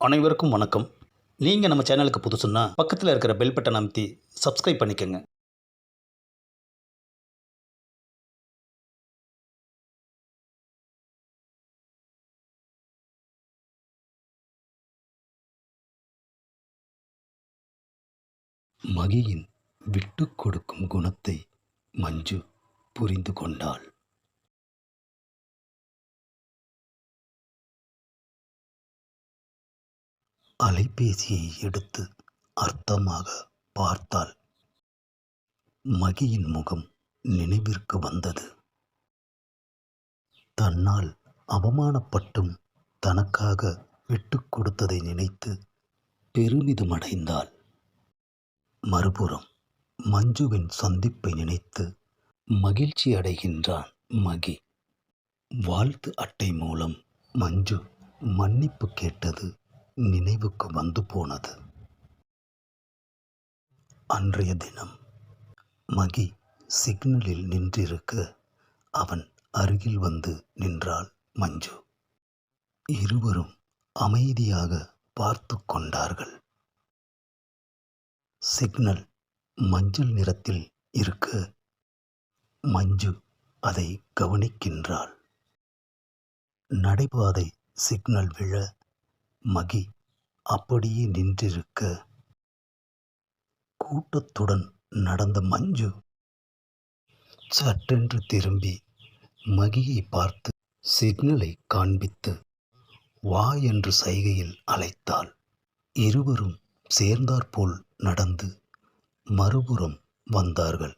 அனைவருக்கும் வணக்கம். நீங்கள் நம்ம சேனலுக்கு புதுசுன்னா பக்கத்தில் இருக்கிற பெல் பட்டன் அமைத்தி சப்ஸ்கிரைப் பண்ணிக்கோங்க. மகியின் விட்டு கொடுக்கும் குணத்தை மஞ்சு புரிந்து கொண்டாள். அலைபேசியை எடுத்து அர்த்தமாக பார்த்தாள். மகியின் முகம் நினைவிற்கு வந்தது. தன்னால் அவமானப்பட்டும் தனக்காக விட்டு கொடுத்ததை நினைத்து பெருமிதமடைந்தாள். மறுபுறம் மஞ்சுவின் சந்திப்பை நினைத்து மகிழ்ச்சி அடைகின்றான் மகி. வாழ்த்து அட்டை மூலம் மஞ்சு மன்னிப்பு கேட்டது நினைவுக்கு வந்து போனது. அன்றைய தினம் மகி சிக்னலில் நின்றிருக்க அவன் அருகில் வந்து நின்றாள் மஞ்சு. இருவரும் அமைதியாக பார்த்து கொண்டார்கள். சிக்னல் மஞ்சள் நிறத்தில் இருக்க மஞ்சு அதை கவனிக்கின்றாள். நடைபாதை சிக்னல் விழ மகி அப்படியே நின்றிருக்க. கூட்டத்துடன் நடந்த மஞ்சு சட்டென்று திரும்பி மகியை பார்த்து சிக்னலை காண்பித்து வா என்று சைகையில் அழைத்தாள். இருவரும் சேர்ந்தாற்போல் நடந்து மறுபுறம் வந்தார்கள்.